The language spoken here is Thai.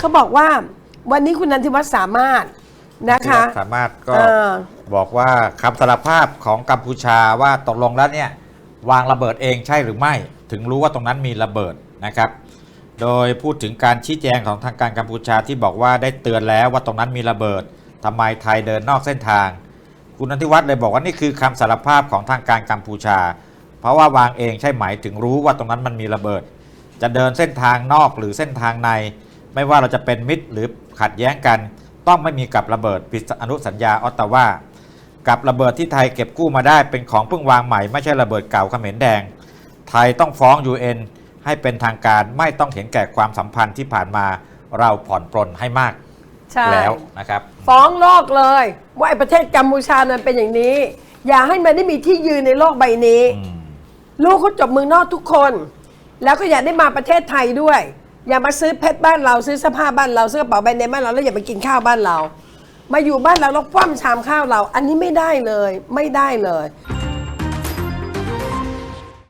เขาบอกว่าวันนี้คุณนันทิวัฒน์สามารถนะคะ สามารถก็เออ บอกว่าคำสารภาพของกัมพูชาว่าตกลงแล้วเนี่ยวางระเบิดเองใช่หรือไม่ ถึงรู้ว่าตรงนั้นมีระเบิดนะครับ โดยพูดถึงการชี้แจงของทางการกัมพูชาที่บอกว่าได้เตือนแล้วว่าตรงนั้นมีระเบิดทำไมไทยเดินนอกเส้นทาง คุณนันทิวัฒน์เลยบอกว่านี่คือคำสารภาพของทางการกัมพูชา เพราะว่าวางเองใช่ไหมถึงรู้ว่าตรงนั้นมันมีระเบิด จะเดินเส้นทางนอกหรือเส้นทางใน ไม่ว่าเราจะเป็นมิตรหรือขัดแย้งกัน ต้องไม่มีกับระเบิดผิดอนุสัญญาออตตาวากับระเบิดที่ไทยเก็บกู้มาได้เป็นของเพิ่งวางใหม่ไม่ใช่ระเบิดเก่าเขมรแดง ไทยต้องฟ้อง UN ให้เป็นทางการไม่ต้องเห็นแก่ความสัมพันธ์ที่ผ่านมาเราผ่อนปลนให้มากใช่แล้วนะครับ ฟ้องโลกเลย ว่าไอ้ประเทศกัมพูชานั้นเป็นอย่างนี้ อย่าให้มันได้มีที่ยืนในโลกใบนี้อืมลูกเขาจบเมืองนอกทุกคน แล้วก็อยากได้มาประเทศไทยด้วย อย่ามาซื้อเพชรบ้านเราซื้อเสื้อผ้าบ้านเราซื้อกระเป๋าแบรนด์เนมบ้านเราแล้วอย่าไปกินข้าวบ้านเรา มาอยู่บ้านเราแล้วคว่ำชามข้าวเรา อันนี้ไม่ได้เลยไม่ได้เลย